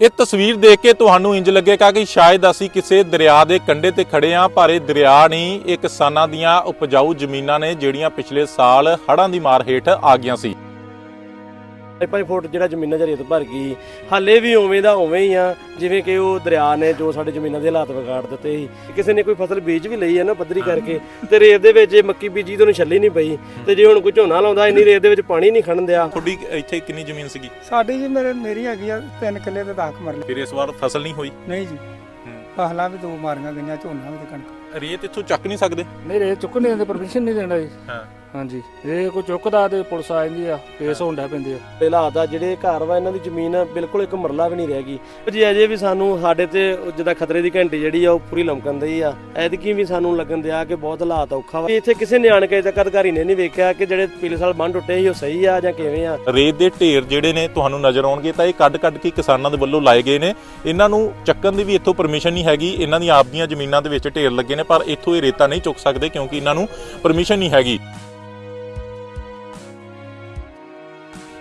ਇਹ ਤਸਵੀਰ ਦੇਖ ਕੇ ਤੁਹਾਨੂੰ ਇੰਜ ਲੱਗੇਗਾ ਕਿ ਸ਼ਾਇਦ ਅਸੀਂ ਕਿਸੇ ਦਰਿਆ ਦੇ ਕੰਢੇ ਤੇ ਖੜੇ ਹਾਂ, ਪਰ ਇਹ ਦਰਿਆ ਨਹੀਂ, ਇਹ ਕਿਸਾਨਾਂ ਦੀਆਂ ਉਪਜਾਊ ਜ਼ਮੀਨਾਂ ਨੇ ਜਿਹੜੀਆਂ ਪਿਛਲੇ ਸਾਲ ਹੜ੍ਹਾਂ ਦੀ ਮਾਰ ਹੇਠ ਆ ਗਈਆਂ ਸੀ। 5 ਫੁੱਟ ਜਿਹੜਾ ਜ਼ਮੀਨਾਂ 'ਚ ਰੇਤ ਭਰ ਗਈ ਹਾਲੇ ਵੀ ਉਵੇਂ ਦਾ ਉਵੇਂ ਹੀ ਆ ਜਿਵੇਂ ਕਿ ਉਹ ਦਰਿਆ ਨੇ ਜੋ ਸਾਡੇ ਜ਼ਮੀਨਾਂ ਦੇ ਹਾਲਾਤ ਵਿਗਾੜ ਦਿੱਤੇ ਸੀ। ਕਿਸੇ ਨੇ ਕੋਈ ਫਸਲ ਬੀਜ ਵੀ ਲਈ ਹੈ ਨਾ ਪੱਧਰੀ ਕਰਕੇ ਤੇ ਰੇਤ ਦੇ ਵਿੱਚ ਜੇ ਮੱਕੀ ਬੀਜੀ ਤਾਂ ਉਹਨੂੰ ਛੱਲੀ ਨਹੀਂ ਪਈ ਤੇ ਜੇ ਹੁਣ ਕੋਈ ਝੋਨਾ ਲਾਉਂਦਾ ਇੰਨੀ ਰੇਤ ਦੇ ਵਿੱਚ ਪਾਣੀ ਨਹੀਂ ਖੜਨ ਦਿਆ। ਤੁਹਾਡੀ ਇੱਥੇ ਕਿੰਨੀ ਜ਼ਮੀਨ ਸੀਗੀ? ਸਾਡੀ ਜੀ ਮੇਰੇ ਮੇਰੀ ਹੈਗੀ ਆ ਤਿੰਨ ਕਿੱਲੇ ਤੇ 10 ਮਰਲੇ। ਫਿਰ ਇਸ ਵਾਰ ਫਸਲ ਨਹੀਂ ਹੋਈ? ਨਹੀਂ ਜੀ। ਫਸਲਾਂ ਵੀ ਦੋ ਮਾਰੀਆਂ ਗਈਆਂ ਝੋਨਾ ਵੀ ਤੇ ਕਣਕ। ਰੇਤ ਇੱਥੋਂ ਚੱਕ ਨਹੀਂ ਸਕਦੇ? ਨਹੀਂ ਰੇ ਚੁੱਕਣ ਨਹੀਂ ਦਿੰਦੇ ਪਰਮਿਸ਼ਨ ਨਹੀਂ ਦੇਣਾ ਜੀ। ਹਾਂ। ਹਾਂਜੀ। ਇਹ ਕੋਈ ਚੁੱਕਦਾ ਤੇ ਪੁਲਿਸ ਆ ਜਾਂਦੀ ਆ ਕੇਸ ਹੋਣ ਡੈ ਪੈਂਦੇ ਆ। ਹਾਲਾਤ ਆ ਜਿਹੜੇ ਘਰ ਵਾ ਇਹਨਾਂ ਦੀ ਜ਼ਮੀਨ ਬਿਲਕੁਲ ਇੱਕ ਮਰਲਾ ਵੀ ਨਹੀਂ ਰਹਿ ਗਈ। ਜੀ ਅਜੇ ਵੀ ਸਾਨੂੰ ਸਾਡੇ ਤੇ ਜਿੱਦਾਂ ਖਤਰੇ ਦੀ ਘੰਟੀ ਜਿਹੜੀ ਆ ਉਹ ਪੂਰੀ ਲਮਕਣ ਦਈ ਆ। ਐਤਕੀ ਵੀ ਸਾਨੂੰ ਲੱਗਣ ਦਿਆ ਕਿ ਬਹੁਤ ਹਾਲਾਤ ਔਖਾ ਵਾ। ਇੱਥੇ ਕਿਸੇ ਨੇ ਆਣ ਕੇ ਤੱਕ ਅਧਿਕਾਰੀ ਨੇ ਨਹੀਂ ਵੇਖਿਆ ਕਿ ਜਿਹੜੇ ਪਿਛਲੇ ਸਾਲ ਬੰਨ ਟੁੱਟੇ ਸੀ ਉਹ ਸਹੀ ਆ ਜਾਂ ਕਿਵੇਂ ਆ। ਰੇਤ ਦੇ ਢੇਰ ਜਿਹੜੇ ਨੇ ਤੁਹਾਨੂੰ ਨਜ਼ਰ ਆਉਣਗੇ ਤਾਂ ਇਹ ਕੱਢ-ਕੱਢ ਕੇ ਕਿਸਾਨਾਂ ਦੇ ਵੱਲੋਂ ਲਾਏ ਗਏ ਨੇ। ਇਹਨਾਂ ਨੂੰ ਚੱਕਣ ਦੀ ਵੀ ਇੱਥੋਂ ਪਰਮਿਸ਼ਨ ਨਹੀਂ ਹੈਗੀ। ਇਹਨਾਂ ਦੀਆਂ ਆਪਦੀਆਂ ਜ਼ਮੀਨਾਂ ਦੇ ਵਿੱਚ ਢੇਰ ਲੱਗੇ ਨੇ ਪਰ ਇੱਥੋਂ ਇਹ ਰੇਤਾ ਨਹੀਂ ਚੁੱਕ ਸਕਦੇ ਕਿਉਂਕਿ ਇਹਨਾਂ ਨੂੰ ਪਰਮਿਸ਼ਨ ਨਹੀਂ ਹੈਗੀ।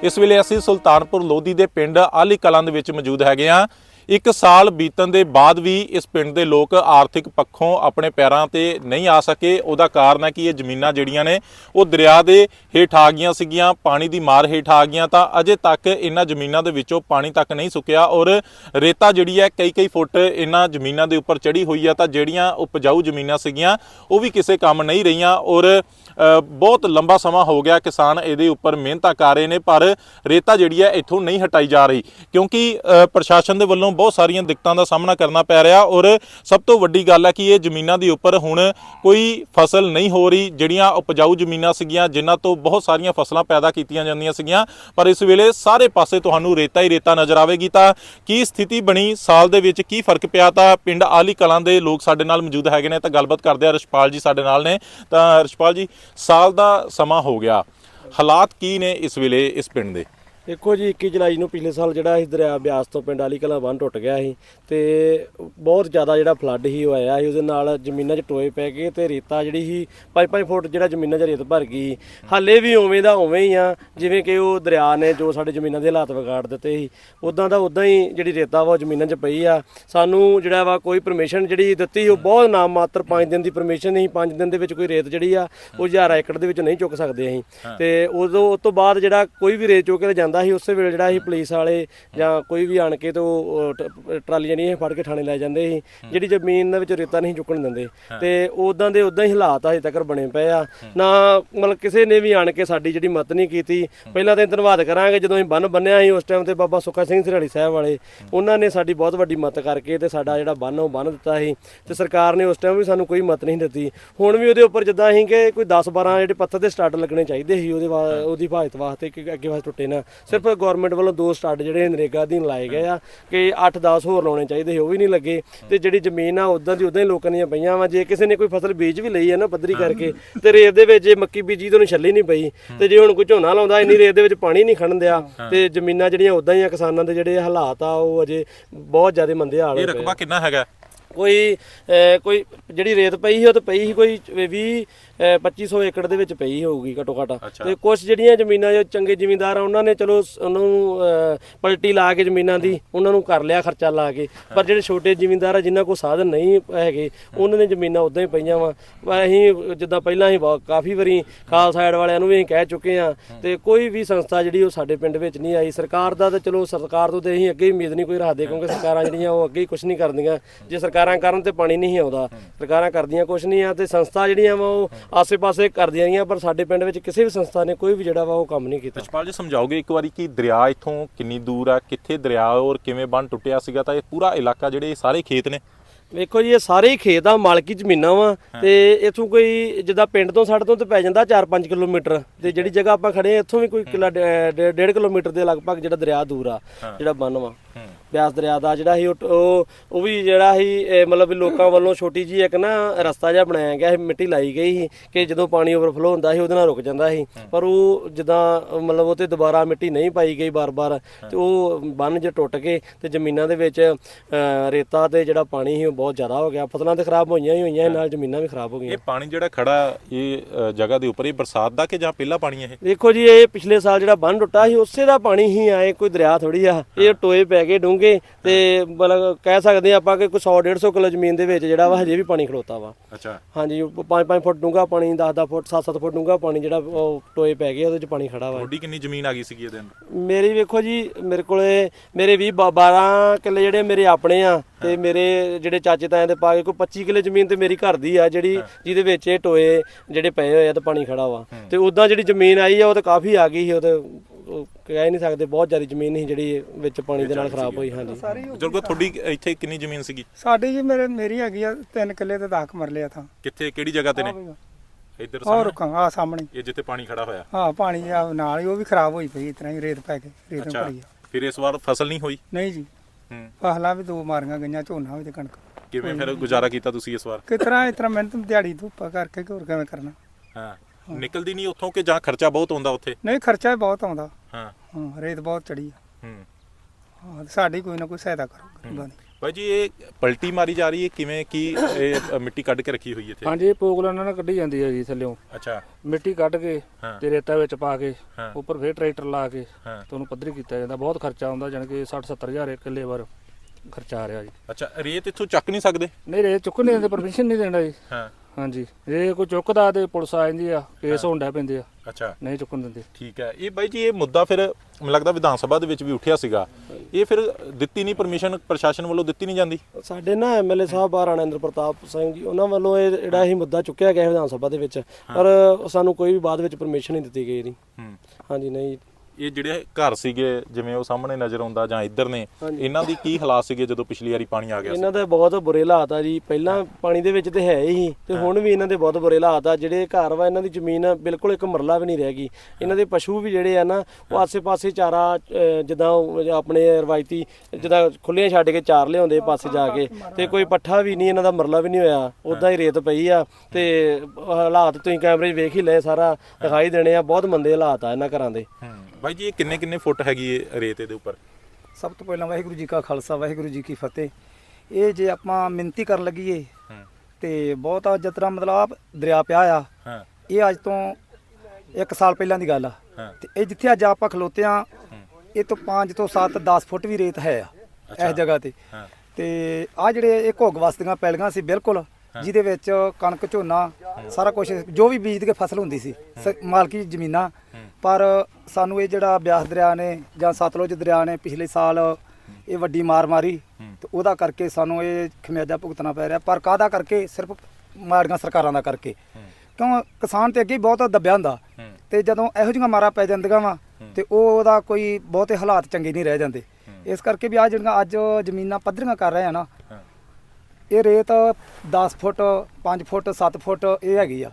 ਇਸ ਵੇਲੇ ਅਸੀਂ ਸੁਲਤਾਨਪੁਰ ਲੋਧੀ ਦੇ ਪਿੰਡ ਆਲੀ ਕਲਾਂ ਦੇ ਵਿੱਚ ਮੌਜੂਦ ਹੈਗੇ ਆ ਇੱਕ ਸਾਲ ਬੀਤਣ ਦੇ ਬਾਅਦ ਵੀ ਇਸ ਪਿੰਡ ਦੇ ਲੋਕ ਆਰਥਿਕ ਪੱਖੋਂ ਆਪਣੇ ਪੈਰਾਂ ਤੇ ਨਹੀਂ ਆ ਸਕੇ। ਉਹਦਾ ਕਾਰਨ ਹੈ ਕਿ ਇਹ ਜ਼ਮੀਨਾਂ ਜਿਹੜੀਆਂ ਨੇ, ਉਹ ਦਰਿਆ ਦੇ ਹੇਠ ਆ ਗਈਆਂ ਸੀਗੀਆਂ, ਪਾਣੀ ਦੀ ਮਾਰ ਹੇਠ ਆ ਗਈਆਂ ਤਾਂ ਅਜੇ ਤੱਕ ਇਹਨਾਂ ਜ਼ਮੀਨਾਂ ਦੇ ਵਿੱਚੋਂ ਪਾਣੀ ਤੱਕ ਨਹੀਂ ਸੁੱਕਿਆ ਔਰ ਰੇਤਾ ਜਿਹੜੀ ਹੈ ਕਈ ਕਈ ਫੁੱਟ ਇਹਨਾਂ ਜ਼ਮੀਨਾਂ ਦੇ ਉੱਪਰ ਚੜੀ ਹੋਈ ਆ ਤਾਂ ਜਿਹੜੀਆਂ ਉਪਜਾਊ ਜ਼ਮੀਨਾਂ ਸੀਗੀਆਂ, ਉਹ ਵੀ ਕਿਸੇ ਕੰਮ ਨਹੀਂ ਰਹੀਆਂ ਔਰ ਬਹੁਤ ਲੰਬਾ ਸਮਾਂ ਹੋ ਗਿਆ ਕਿਸਾਨ ਇਹਦੇ ਉੱਪਰ ਮਿਹਨਤਾਂ ਕਰ ਰਹੇ ਨੇ ਪਰ ਰੇਤਾ ਜਿਹੜੀ ਹੈ, ਇੱਥੋਂ ਨਹੀਂ ਹਟਾਈ ਜਾ ਰਹੀ। ਕਿਉਂਕਿ ਪ੍ਰਸ਼ਾਸਨ ਦੇ ਵੱਲੋਂ ਬਹੁਤ ਸਾਰੀਆਂ ਦਿੱਕਤਾਂ ਦਾ ਸਾਹਮਣਾ ਕਰਨਾ ਪੈ ਰਿਹਾ ਔਰ ਸਭ ਤੋਂ ਵੱਡੀ ਗੱਲ ਹੈ ਕਿ ਇਹ ਜ਼ਮੀਨਾਂ ਦੇ ਉੱਪਰ ਹੁਣ ਕੋਈ ਫਸਲ ਨਹੀਂ ਹੋ ਰਹੀ, ਜਿਹੜੀਆਂ ਉਪਜਾਊ ਜ਼ਮੀਨਾਂ ਸੀਗੀਆਂ, ਜਿਨ੍ਹਾਂ ਤੋਂ ਬਹੁਤ ਸਾਰੀਆਂ ਫਸਲਾਂ ਪੈਦਾ ਕੀਤੀਆਂ ਜਾਂਦੀਆਂ ਸੀਗੀਆਂ। ਪਰ ਇਸ ਵੇਲੇ ਸਾਰੇ ਪਾਸੇ ਤੁਹਾਨੂੰ ਰੇਤਾ ਹੀ ਰੇਤਾ ਨਜ਼ਰ ਆਵੇਗੀ ਤਾਂ ਕੀ ਸਥਿਤੀ ਬਣੀ ਸਾਲ ਦੇ ਵਿੱਚ, ਕੀ ਫ਼ਰਕ ਪਿਆ ਤਾਂ ਪਿੰਡ ਆਲੀ ਕਲਾਂ ਦੇ ਲੋਕ ਸਾਡੇ ਨਾਲ ਮੌਜੂਦ ਹੈਗੇ ਨੇ ਤਾਂ ਗੱਲਬਾਤ ਕਰਦੇ ਆ ਰਸ਼ਪਾਲ ਜੀ ਸਾਡੇ ਨਾਲ ਨੇ। ਤਾਂ ਰਸ਼ਪਾਲ ਜੀ, ਸਾਲ ਦਾ ਸਮਾਂ ਹੋ ਗਿਆ। ਹਾਲਾਤ ਕੀ ਨੇ ਇਸ ਵੇਲੇ ਇਸ ਪਿੰਡ ਦੇ? ਦੇਖੋ ਜੀ 21 ਜੁਲਾਈ ਨੂੰ ਪਿਛਲੇ ਸਾਲ ਜਿਹੜਾ ਇਸ ਦਰਿਆ ਬਿਆਸ ਤੋਂ ਪਿੰਡ ਆਲੀ ਕਲਾਂ ਬੰਨ ਟੁੱਟ ਗਿਆ ਸੀ ਤੇ ਬਹੁਤ ਜ਼ਿਆਦਾ ਜਿਹੜਾ ਫਲੱਡ ਹੀ ਹੋਇਆ ਸੀ। ਉਹਦੇ ਨਾਲ ਜ਼ਮੀਨਾਂ 'ਚ ਟੋਏ ਪੈ ਗਏ ਤੇ ਰੇਤਾ ਜਿਹੜੀ ਸੀ 5-5 ਫੁੱਟ ਜਿਹੜਾ ਜ਼ਮੀਨਾਂ 'ਚ ਰੇਤ ਭਰ ਗਈ ਹਾਲੇ ਵੀ ਉਵੇਂ ਦਾ ਉਵੇਂ ਹੀ ਆ ਜਿਵੇਂ ਕਿ ਉਹ ਦਰਿਆ ਨੇ ਜੋ ਸਾਡੇ ਜ਼ਮੀਨਾਂ ਦੇ ਹਾਲਾਤ ਵਿਗਾੜ ਦਿੱਤੇ ਸੀ। ਉਦਾਂ ਦਾ ਉਦਾਂ ਹੀ ਜਿਹੜੀ ਰੇਤਾ ਵਾ ਉਹ ਜ਼ਮੀਨਾਂ 'ਚ ਪਈ ਆ। ਸਾਨੂੰ ਜਿਹੜਾ ਵਾ ਕੋਈ ਪਰਮਿਸ਼ਨ ਜਿਹੜੀ ਦਿੱਤੀ ਉਹ ਬਹੁਤ ਨਾਮ ਮਾਤਰ 5 ਦਿਨ ਦੀ ਪਰਮਿਸ਼ਨ ਨਹੀਂ 5 ਦਿਨ ਦੇ ਵਿੱਚ ਕੋਈ ਰੇਤ ਜਿਹੜੀ ਆ ਉਹ ਹਜ਼ਾਰਾਂ ਏਕੜ ਦੇ ਵਿੱਚ ਨਹੀਂ ਚੁੱਕ ਸਕਦੇ ਅਸੀਂ। ਤੇ ਉਦੋਂ ਉਸ ਤੋਂ ਬਾਅਦ ਜਿਹੜਾ ਕੋਈ ਵੀ ਰੇਤ ਚੁੱਕ ਕੇ ਜਾਂਦਾ ਸੀ ਉਸੇ ਵੇਲੇ ਜਿਹੜਾ ਅਸੀਂ ਪੁਲਿਸ ਵਾਲੇ ਜਾਂ ਕੋਈ ਵੀ ਆਣ ਕੇ ਤੇ ਉਹ ਟ- ਟਰਾਲੀ ਜਿਹੜੀ ਇਹ ਫੜ ਕੇ ਥਾਣੇ ਲੈ ਜਾਂਦੇ ਸੀ। ਜਿਹੜੀ ਜ਼ਮੀਨ ਦੇ ਵਿੱਚ ਰੇਤਾ ਨਹੀਂ ਚੁੱਕਣ ਦਿੰਦੇ। ਤੇ ਉਦਾਂ ਦੇ ਉਦਾਂ ਹੀ ਹਾਲਾਤ ਅਜੇ ਤੱਕ ਬਣੇ ਪਏ ਆ। ਨਾ ਮਤਲਬ ਕਿਸੇ ਨੇ ਵੀ ਆਣ ਕੇ ਸਾਡੀ ਜਿਹੜੀ ਮਦਦ ਨਹੀਂ ਕੀਤੀ। ਪਹਿਲਾਂ ਤਾਂ ਧੰਨਵਾਦ ਕਰਾਂਗੇ ਜਦੋਂ ਅਸੀਂ ਬੰਨ ਬੰਨਿਆ ਸੀ ਉਸ ਟਾਈਮ ਤੇ ਬਾਬਾ ਸੁੱਖਾ ਸਿੰਘ ਸਰਾੜੀ ਸਾਹਿਬ ਵਾਲੇ। ਉਹਨਾਂ ਨੇ ਸਾਡੀ ਬਹੁਤ ਵੱਡੀ ਮਦਦ ਕਰਕੇ ਤੇ ਸਾਡਾ ਜਿਹੜਾ ਬੰਨ ਉਹ ਬੰਨ ਦਿੱਤਾ ਸੀ। ਤੇ ਸਰਕਾਰ ਨੇ ਉਸ ਟਾਈਮ ਵੀ ਸਾਨੂੰ ਕੋਈ ਮਦਦ ਨਹੀਂ ਦਿੱਤੀ। ਹੁਣ ਵੀ ਉਹਦੇ ਉੱਪਰ ਜਿੱਦਾਂ ਅਸੀਂ ਕਿ ਕੋਈ 10 12 ਜਿਹੜੇ ਪੱਥਰ ਦੇ ਸਟਾਰਟ ਲੱਗਣੇ ਚਾਹੀਦੇ ਸੀ ਉਹਦੇ ਵਾ- ਉਹਦੀ ਹਿਫਾਜ਼ਤ ਵਾਸਤੇ ਕਿ ਅੱਗੇ ਵਾਸਤੇ ਟੁੱਟੇ ਨਾ। ਸਿਰਫ ਗਵਰਨਮੈਂਟ ਵੱਲੋਂ ਦੋ ਸਟਾਰਟ ਜਿਹੜੇ ਨਰੇਗਾ ਅਧੀਨ ਲਾਏ ਗਏ ਆ ਕਿ 8 10 ਹੋਰ ਲਾਉਣੇ ਚਾਹੀਦੇ ਸੀ ਉਹ ਵੀ ਨਹੀਂ ਲੱਗੇ। ਤੇ ਜਿਹੜੀ ਜ਼ਮੀਨ ਆ ਉਦਾਂ ਦੀ ਉਦਾਂ ਹੀ ਲੋਕਾਂ ਦੀਆਂ ਪਈਆਂ ਵਾ। ਜੇ ਕਿਸੇ ਨੇ ਕੋਈ ਫਸਲ ਬੀਜ ਵੀ ਲਈ ਹੈ ਨਾ ਪੱਧਰੀ ਕਰਕੇ ਤੇ ਰੇਤ ਦੇ ਵਿੱਚ ਜੇ ਮੱਕੀ ਬੀਜੀ ਤਾਂ ਛੱਲੀ ਨਹੀਂ ਪਈ। ਤੇ ਜੇ ਹੁਣ ਕੋਈ ਝੋਨਾ ਲਾਉਂਦਾ ਇੰਨੀ ਰੇਤ ਦੇ ਵਿੱਚ ਪਾਣੀ ਨਹੀਂ ਖੜਨ ਦਿਆ ਤੇ ਜ਼ਮੀਨਾਂ ਜਿਹੜੀਆਂ ਉਦਾਂ ਹੀ ਆ ਕਿਸਾਨਾਂ ਦੇ ਜਿਹੜੇ ਹਾਲਾਤ ਆ ਉਹ ਅਜੇ ਬਹੁਤ ਜ਼ਿਆਦਾ ਮੰਦੇ ਹਾਲ ਇਹ। ਰਕਬਾ ਕਿੰਨਾ ਹੈਗਾ? ਕੋਈ ਕੋਈ ਜਿਹੜੀ ਰੇਤ ਪਈ ਸੀ ਉਹ ਤਾਂ ਪਈ ਸੀ ਕੋਈ 20 2500 ਏਕੜ ਦੇ ਵਿੱਚ ਪਈ ਹੋਊਗੀ ਘਟੋ ਘਟ। ਤੇ ਕੁਝ ਜਿਹੜੀਆਂ ਜ਼ਮੀਨਾਂ ਜੋ ਚੰਗੇ ਜ਼ਿਮੀਂਦਾਰ ਆ ਉਹਨਾਂ ਨੇ ਚਲੋ ਉਹਨਾਂ ਨੂੰ ਪਲਟੀ ਲਾ ਕੇ ਜ਼ਮੀਨਾਂ ਦੀ ਉਹਨਾਂ ਨੂੰ ਕਰ ਲਿਆ ਖਰਚਾ ਲਾ ਕੇ। ਪਰ ਜਿਹੜੇ ਛੋਟੇ ਜ਼ਿਮੀਂਦਾਰ ਆ ਜਿਨ੍ਹਾਂ ਕੋਲ ਸਾਧਨ ਨਹੀਂ ਹੈਗੇ ਉਹਨਾਂ ਨੇ ਜ਼ਮੀਨਾਂ ਉਦਾਂ ਹੀ ਪਈਆਂ ਵਾ। ਅਸੀਂ ਜਿੱਦਾਂ ਪਹਿਲਾਂ ਹੀ ਕਾਫੀ ਵਾਰੀ ਖਾਲ ਸਾਈਡ ਵਾਲਿਆਂ ਨੂੰ ਵੀ ਅਸੀਂ ਕਹਿ ਚੁੱਕੇ ਆ ਤੇ ਕੋਈ ਵੀ ਸੰਸਥਾ ਜਿਹੜੀ ਉਹ ਸਾਡੇ ਪਿੰਡ ਵਿੱਚ ਨਹੀਂ ਆਈ। ਸਰਕਾਰ ਦਾ ਤਾਂ ਚਲੋ ਸਰਕਾਰ ਤੋਂ ਤੇ ਅਸੀਂ ਅੱਗੇ ਹੀ ਉਮੀਦ ਨਹੀਂ ਕੋਈ ਰੱਖਦੇ ਕਿਉਂਕਿ ਸਰਕਾਰਾਂ ਜਿਹੜੀਆਂ ਉਹ ਅੱਗੇ ਹੀ ਕੁਝ ਨਹੀਂ ਕਰਦੀਆਂ। ਜੇ ਸਰਕਾਰਾਂ ਕਰਨ ਤੇ ਪਾਣੀ ਨਹੀਂ ਆਉਂਦਾ। ਸਰਕਾਰਾਂ ਕਰਦੀਆਂ ਕੁਝ ਨਹੀਂ ਆ ਤੇ ਸੰਸਥਾ ਜਿਹੜੀਆਂ ਵਾ ਉਹ ਆਸੇ-ਪਾਸੇ ਕਰਦੀਆਂ ਰਹੀਆਂ ਪਰ ਸਾਡੇ ਪਿੰਡ ਵਿੱਚ ਕਿਸੇ ਵੀ ਸੰਸਥਾ ਨੇ ਕੋਈ ਵੀ ਜਿਹੜਾ ਵਾ ਉਹ ਕੰਮ ਨਹੀਂ ਕੀਤਾ। ਰਸ਼ਪਾਲ ਜੀ ਸਮਝਾਓਗੇ ਇੱਕ ਵਾਰੀ ਕਿ ਦਰਿਆ ਇੱਥੋਂ ਕਿੰਨੀ ਦੂਰ ਆ ਕਿੱਥੇ ਦਰਿਆ ਔਰ ਕਿਵੇਂ ਬੰਨ ਟੁੱਟਿਆ ਸੀਗਾ? ਤਾਂ ਇਹ ਪੂਰਾ ਇਲਾਕਾ ਜਿਹੜੇ ਸਾਰੇ ਖੇਤ ਨੇ। ਵੇਖੋ ਜੀ ਇਹ ਸਾਰੇ ਖੇਤ ਆ ਮਾਲਕੀ ਜ਼ਮੀਨਾਂ ਵਾ ਤੇ ਇਥੋਂ ਕੋਈ ਜਿੱਦਾਂ ਪਿੰਡ ਤੋਂ ਸਾਡੇ ਤੋਂ ਤੇ ਪੈ ਜਾਂਦਾ 4-5 ਕਿਲੋਮੀਟਰ ਤੇ ਜਿਹੜੀ ਜਗ੍ਹਾ ਆਪਾਂ ਖੜੇ ਆ ਇੱਥੋਂ ਵੀ ਕੋਈ ਕਿਲਾ 1.5 ਕਿਲੋਮੀਟਰ ਦੇ ਲਗਭਗ ਜਿਹੜਾ ਦਰਿਆ ਦੂਰ ਆ ਜਿਹੜਾ ਬੰਨ ਵਾ। ਬਿਆਸ ਦਰਿਆ ਦਾ ਜਿਹੜਾ ਸੀ ਉਹ ਉਹ ਵੀ ਜਿਹੜਾ ਸੀ ਮਤਲਬ ਲੋਕਾਂ ਵੱਲੋਂ ਛੋਟੀ ਜੀ ਇੱਕ ਨਾ ਰਸਤਾ ਜਿਹਾ ਬਣਾਇਆ ਗਿਆ ਸੀ ਮਿੱਟੀ ਲਾਈ ਗਈ ਸੀ ਕਿ ਜਦੋਂ ਪਾਣੀ ਓਵਰਫਲੋ ਹੁੰਦਾ ਸੀ ਉਹਦੇ ਨਾਲ ਰੁਕ ਜਾਂਦਾ ਸੀ। ਪਰ ਉਹ ਜਿੱਦਾਂ ਮਤਲਬ ਉਹ ਤੇ ਦੁਬਾਰਾ ਮਿੱਟੀ ਨਹੀਂ ਪਾਈ ਗਈ ਬਾਰ-ਬਾਰ ਤੇ ਉਹ ਬੰਨ ਜੇ ਟੁੱਟ ਕੇ ਤੇ ਜ਼ਮੀਨਾਂ ਦੇ ਵਿੱਚ ਰੇਤਾ ਤੇ ਜਿਹੜਾ ਪਾਣੀ ਸੀ ਉਹ ਬਹੁਤ ਜ਼ਿਆਦਾ ਹੋ ਗਿਆ। ਫਸਲਾਂ ਤੇ ਖਰਾਬ ਹੋਈਆਂ ਹੀ ਹੋਈਆਂ ਨਾਲ ਜ਼ਮੀਨਾਂ ਵੀ ਖਰਾਬ ਹੋ ਗਈਆਂ। ਇਹ ਪਾਣੀ ਜਿਹੜਾ ਖੜਾ ਇਹ ਜਗ੍ਹਾ ਦੇ ਉੱਪਰ ਇਹ ਬਰਸਾਤ ਦਾ ਕਿ ਜਾਂ ਪਹਿਲਾ ਪਾਣੀ ਇਹ? ਦੇਖੋ ਜੀ ਇਹ ਪਿਛਲੇ ਸਾਲ ਜਿਹੜਾ ਬੰਨ ਟੁੱਟਾ ਸੀ ਉਸੇ ਦਾ ਪਾਣੀ ਹੀ ਆਏ ਕੋਈ ਦਰਿਆ ਥੋੜੀ ਆ। ਇਹ ਟੋਏ ਪੈ ਪੈ ਗਏ ਡੂੰਘੇ ਤੇ ਮਤਲਬ ਕਹਿ ਸਕਦੇ ਆਪਾਂ ਕਿ ਕੋਈ 100 150 ਕਿਲੋ ਜ਼ਮੀਨ ਦੇ ਵਿੱਚ ਜਿਹੜਾ ਵਾ ਹਜੇ ਵੀ ਪਾਣੀ ਖੜੋਤਾ ਵਾ। ਅੱਛਾ। ਹਾਂਜੀ 5-5 ਫੁੱਟ ਡੂੰਘਾ ਪਾਣੀ 10-10 ਫੁੱਟ 7-7 ਫੁੱਟ ਡੂੰਘਾ ਪਾਣੀ ਜਿਹੜਾ ਉਹ ਟੋਏ ਪੈ ਗਏ ਉਹਦੇ 'ਚ ਪਾਣੀ ਖੜਾ ਵਾ। ਤੁਹਾਡੀ ਕਿੰਨੀ ਜ਼ਮੀਨ ਆ ਗਈ ਸੀਗੀ ਇਹਦੇ ਅੰਦਰ? ਮੇਰੀ ਵੇਖੋ ਜੀ ਮੇਰੇ ਕੋਲੇ ਮੇਰੇ 20 12 ਕਿੱਲੇ ਜਿਹੜੇ ਮੇਰੇ ਆਪਣੇ ਆ ਤੇ ਮੇਰੇ ਜਿਹੜੇ ਚਾਚੇ ਤਾਇਆਂ ਦੇ ਪਾ ਕੇ ਕੋਈ 25 ਕਿੱਲੇ ਜ਼ਮੀਨ ਤੇ ਮੇਰੀ ਘਰ ਦੀ ਆ ਜਿਹੜੀ ਜਿਹਦੇ ਵਿੱਚ ਇਹ ਟੋਏ ਜਿਹੜੇ ਪਏ ਹੋਏ ਆ ਤੇ ਪਾਣੀ ਖੜਾ ਵਾ। ਤੇ ਉਦਾਂ ਜਿਹੜੀ ਜ਼ਮੀਨ ਆਈ ਆ ਉਹ ਤਾਂ ਕਾਫੀ ਆ ਗਈ ਸੀ ਉਹ ਤੇ ਉਹ ਕਹਿ ਨਹੀਂ ਸਕਦੇ ਬਹੁਤ ਜ਼ਿਆਦਾ ਜ਼ਮੀਨ ਸੀ ਜਿਹੜੀ ਵਿੱਚ ਪਾਣੀ ਦੇ ਨਾਲ ਖਰਾਬ ਹੋਈ ਹਾਂਜੀ। ਬਜ਼ੁਰਗੋ ਤੁਹਾਡੀ ਇੱਥੇ ਕਿੰਨੀ ਜ਼ਮੀਨ ਸੀਗੀ? ਸਾਡੀ ਜੀ ਮੇਰੇ ਮੇਰੀ ਹੈਗੀ ਆ ਤਿੰਨ ਕਿੱਲੇ ਤੇ 10 ਮਰਲੇ ਆ ਥਾਂ। ਕਿੱਥੇ ਕਿਹੜੀ ਜਗ੍ਹਾ ਤੇ ਨੇ? ਇੱਧਰ ਉਹ ਸਾਹਮਣੇ? ਰੁਕਾਂ ਆ ਸਾਹਮਣੇ। ਇਹ ਜਿੱਥੇ ਪਾਣੀ ਖੜਾ ਹੋਇਆ। ਹਾਂ ਪਾਣੀ ਆ ਨਾਲ ਹੀ ਉਹ ਵੀ ਖਰਾਬ ਹੋਈ ਪਈ ਇਤਨਾ ਹੀ ਰੇਤ ਪੈ ਕੇ ਰੇਤ ਅੱਛਾ ਭਰੀ ਆ। ਫਿਰ ਇਸ ਵਾਰ ਫਸਲ ਨਹੀਂ ਹੋਈ? ਨਹੀਂ ਜੀ। ਹੂੰ। ਫਸਲਾਂ ਵੀ ਦੋ ਮਾਰੀਆਂ ਗਈਆਂ ਝੋਨਾ ਵੀ ਤੇ ਕਣਕ। ਕਿਵੇਂ ਫਿਰ ਗੁਜ਼ਾਰਾ ਕੀਤਾ ਤੁਸੀਂ ਇਸ ਵਾਰ? ਕਿਸ ਤਰ੍ਹਾਂ ਇਸ ਤਰ੍ਹਾਂ ਮਿਹਨਤ ਦਿਹਾੜੀ ਧੁੱਪਾ ਕਰਕੇ ਕਿ ਹੋਰ ਕਿਵੇਂ ਕਰਨਾ? ਹਾਂ। ਨਿਕਲਦੀ ਨਹੀਂ ਉੱਥੋਂ ਕਿ ਜਾਂ ਖਰਚਾ ਬਹੁਤ ਆਉਂਦਾ ਉੱਥੇ? ਨਹੀਂ ਖਰਚਾ ਵੀ ਬਹੁਤ ਆਉਂਦਾ। ਹਾਂ। ਹਾਂ ਰੇਤ ਬਹੁਤ ਚੜੀ ਆ। ਹੂੰ। ਸਾਡੀ ਕੋਈ ਨਾ ਕੋਈ ਸਹਾਇਤਾ ਕਰੋ ਗਰੀਬਾਂ ਦੀ ਭਾਈ ਜੀ ਇਹ ਪਲਟੀ ਮਾਰੀ ਜਾ ਰਹੀ ਹੈ ਕਿਵੇਂ ਕੀ ਇਹ ਮਿੱਟੀ ਕੱਢ ਕੇ ਰੱਖੀ ਹੋਈ ਇੱਥੇ? ਹਾਂਜੀ ਇਹ ਪੋਗਲ ਉਹਨਾਂ ਨਾਲ ਕੱਢੀ ਜਾਂਦੀ ਹੈ ਜੀ ਥੱਲਿਓਂ ਅੱਛਾ। ਮਿੱਟੀ ਕੱਢ ਕੇ ਹਾਂ। ਤੇ ਰੇਤਾ ਵਿੱਚ ਪਾ ਕੇ ਹਾਂ। ਉੱਪਰ ਫੇਰ ਟਰੈਕਟਰ ਲਾ ਕੇ ਹਾਂ। ਤੇ ਉਹਨੂੰ ਪੱਧਰੀ ਕੀਤਾ ਜਾਂਦਾ। ਬਹੁਤ ਖਰਚਾ ਆਉਂਦਾ ਜਾਣੀ ਕਿ 60 70 ਹਜ਼ਾਰ ਇੱਕ ਕਿੱਲੇ ਵਾਰ ਖਰਚਾ ਆ ਰਿਹਾ ਜੀ। ਅੱਛਾ ਰੇਤ ਇੱਥੋਂ ਚੱਕ ਨਹੀਂ ਸਕਦੇ? ਨਹੀਂ ਰੇ ਚੁੱਕਣ ਨਹੀਂ ਦਿੰਦੇ ਪਰਮਿਸ਼ਨ ਨਹੀਂ ਦੇਣਾ ਜੀ ਹਾਂ। ਹਾਂਜੀ। ਜੇ ਕੋਈ ਚੁੱਕਦਾ ਤੇ ਪੁਲਿਸ ਆ ਜਾਂਦੀ ਆ ਕੇਸ ਹੁੰਦਾ ਪੈਂਦੇ ਆ। ਅੱਛਾ। ਨਹੀਂ ਚੁੱਕਣ ਦਿੰਦੇ। ਠੀਕ ਹੈ। ਇਹ ਬਾਈ ਜੀ ਇਹ ਮੁੱਦਾ ਫਿਰ ਮੈਨੂੰ ਲੱਗਦਾ ਵਿਧਾਨ ਸਭਾ ਦੇ ਵਿੱਚ ਵੀ ਉੱਠਿਆ ਸੀਗਾ। ਇਹ ਫਿਰ ਦਿੱਤੀ ਨਹੀਂ ਪਰਮਿਸ਼ਨ ਪ੍ਰਸ਼ਾਸਨ ਵੱਲੋਂ ਦਿੱਤੀ ਨਹੀਂ ਜਾਂਦੀ? ਸਾਡੇ ਨਾ ਐਮਐਲਏ ਸਾਹਿਬ ਆ ਰਾਣੇਂਦਰ ਪ੍ਰਤਾਪ ਸਿੰਘ ਜੀ ਉਹਨਾਂ ਵੱਲੋਂ ਇਹ ਜਿਹੜਾ ਇਹ ਮੁੱਦਾ ਚੁੱਕਿਆ ਗਿਆ ਵਿਧਾਨ ਸਭਾ ਦੇ ਵਿੱਚ। ਪਰ ਸਾਨੂੰ ਕੋਈ ਵੀ ਬਾਅਦ ਵਿੱਚ ਪਰਮਿਸ਼ਨ ਨਹੀਂ ਦਿੱਤੀ ਗਈ ਇਹਦੀ। ਹੂੰ। ਹਾਂਜੀ ਨਹੀਂ। ਇਹ ਜਿਹੜੇ ਘਰ ਸੀਗੇ ਜਿਵੇਂ ਉਹ ਸਾਹਮਣੇ ਨਜ਼ਰ ਆਉਂਦਾ ਜਾਂ ਇੱਧਰ ਨੇ ਇਹਨਾਂ ਦੀ ਕੀ ਹਾਲਾਤ ਸੀਗੇ ਜਦੋਂ ਪਿਛਲੀ ਵਾਰੀ ਪਾਣੀ ਆ ਗਿਆ ਸੀ? ਇਹਨਾਂ ਦੇ ਬਹੁਤ ਬੁਰੇ ਹਾਲਾਤ ਆ ਜੀ। ਪਹਿਲਾਂ ਪਾਣੀ ਦੇ ਵਿੱਚ ਤੇ ਹੈ ਹੀ ਤੇ ਹੁਣ ਵੀ ਇਹਨਾਂ ਦੇ ਬਹੁਤ ਬੁਰੇ ਹਾਲਾਤ ਆ। ਜਿਹੜੇ ਘਰ ਵਾ ਇਹਨਾਂ ਦੀ ਜ਼ਮੀਨ ਬਿਲਕੁਲ ਇੱਕ ਮਰਲਾ ਵੀ ਨਹੀਂ ਰਹਿ ਗਈ। ਇਹਨਾਂ ਦੇ ਪਸ਼ੂ ਵੀ ਜਿਹੜੇ ਆ ਨਾ ਉਹ ਆਸੇ-ਪਾਸੇ ਚਾਰਾ ਜਿੱਦਾਂ ਆਪਣੇ ਰਵਾਇਤੀ ਜਿੱਦਾਂ ਖੁੱਲੀਆਂ ਛੱਡ ਕੇ ਚਾਰ ਲਿਆਉਂਦੇ ਪਾਸੇ ਜਾ ਕੇ ਤੇ ਕੋਈ ਪੱਠਾ ਵੀ ਨਹੀਂ ਇਹਨਾਂ ਦਾ ਮਰਲਾ ਵੀ ਨਹੀਂ ਹੋਇਆ। ਉਦਾਂ ਹੀ ਰੇਤ ਪਈ ਆ ਤੇ ਹਾਲਾਤ ਤੁਸੀਂ ਕੈਮਰੇ 'ਚ ਵੇਖ ਹੀ ਲਏ ਸਾਰਾ ਦਿਖਾਈ ਦੇਣੇ ਆ। ਬਹੁਤ ਮੰਦੇ ਹਾਲਾਤ ਆ ਇਹਨਾਂ ਘਰਾਂ ਦੇ। ਬਾਈ ਜੀ ਇਹ ਕਿੰਨੇ ਕਿੰਨੇ ਫੁੱਟ ਹੈਗੀ ਇਹ ਰੇਤ ਇਹਦੇ ਉੱਪਰ? ਸਭ ਤੋਂ ਪਹਿਲਾਂ ਵਾਹਿਗੁਰੂ ਜੀ ਕਾ ਖਾਲਸਾ ਵਾਹਿਗੁਰੂ ਜੀ ਕੀ ਫਤਿਹ। ਇਹ ਜੇ ਆਪਾਂ ਮਿੰਤੀ ਕਰਨ ਲੱਗੀਏ ਤੇ ਬਹੁਤਾ ਜਤਰਾ ਮਤਲਬ ਦਰਿਆ ਪਿਆ ਆ ਹਾਂ। ਇਹ ਅੱਜ ਤੋਂ 1 ਸਾਲ ਪਹਿਲਾਂ ਦੀ ਗੱਲ ਆ। ਤੇ ਇਹ ਜਿੱਥੇ ਅੱਜ ਆਪਾਂ ਖਲੋਤੇ ਆ ਇਹ ਤੋਂ 5 ਤੋਂ 7 10 ਫੁੱਟ ਵੀ ਰੇਤ ਹੈ ਆ ਇਸ ਜਗ੍ਹਾ ਤੇ। ਤੇ ਆ ਜਿਹੜੇ ਇਹ ਘੁੱਗ ਵਸਦੀਆਂ ਪੈਲੀਆਂ ਸੀ ਬਿਲਕੁਲ ਜਿਹਦੇ ਵਿੱਚ ਕਣਕ ਝੋਨਾ ਸਾਰਾ ਕੁਝ ਜੋ ਵੀ ਬੀਜ ਕੇ ਫਸਲ ਹੁੰਦੀ ਸੀ ਸ- ਮਾਲਕੀ ਜ਼ਮੀਨਾਂ। ਪਰ ਸਾਨੂੰ ਇਹ ਜਿਹੜਾ ਬਿਆਸ ਦਰਿਆ ਨੇ ਜਾਂ ਸਤਲੁਜ ਦਰਿਆ ਨੇ ਪਿਛਲੇ ਸਾਲ ਇਹ ਵੱਡੀ ਮਾਰ ਮਾਰੀ ਤੇ ਉਹਦਾ ਕਰਕੇ ਸਾਨੂੰ ਇਹ ਖਮਿਆਜਾ ਭੁਗਤਣਾ ਪੈ ਰਿਹਾ। ਪਰ ਕਾਹਦਾ ਕਰਕੇ? ਸਿਰਫ ਮਾੜੀਆਂ ਸਰਕਾਰਾਂ ਦਾ ਕਰਕੇ। ਕਿਉਂ? ਕਿਸਾਨ ਤੇ ਅੱਗੇ ਹੀ ਬਹੁਤ ਦੱਬਿਆ ਹੁੰਦਾ। ਤੇ ਜਦੋਂ ਇਹੋ ਜਿਹੀਆਂ ਮਾਰਾਂ ਪੈ ਜਾਂਦੀਆਂ ਵਾ ਤੇ ਉਹ ਉਹਦਾ ਕੋਈ ਬਹੁਤੇ ਹਾਲਾਤ ਚੰਗੇ ਨਹੀਂ ਰਹਿ ਜਾਂਦੇ। ਇਸ ਕਰਕੇ ਵੀ ਆ ਜਿਹੜੀਆਂ ਅੱਜ ਜ਼ਮੀਨਾਂ ਪੱਧਰੀਆਂ ਕਰ ਰਹੇ ਆ ਨਾ ਇਹ ਰੇਤ 10 ਫੁੱਟ 5 ਫੁੱਟ 7 ਫੁੱਟ ਇਹ ਹੈਗੀ ਆ।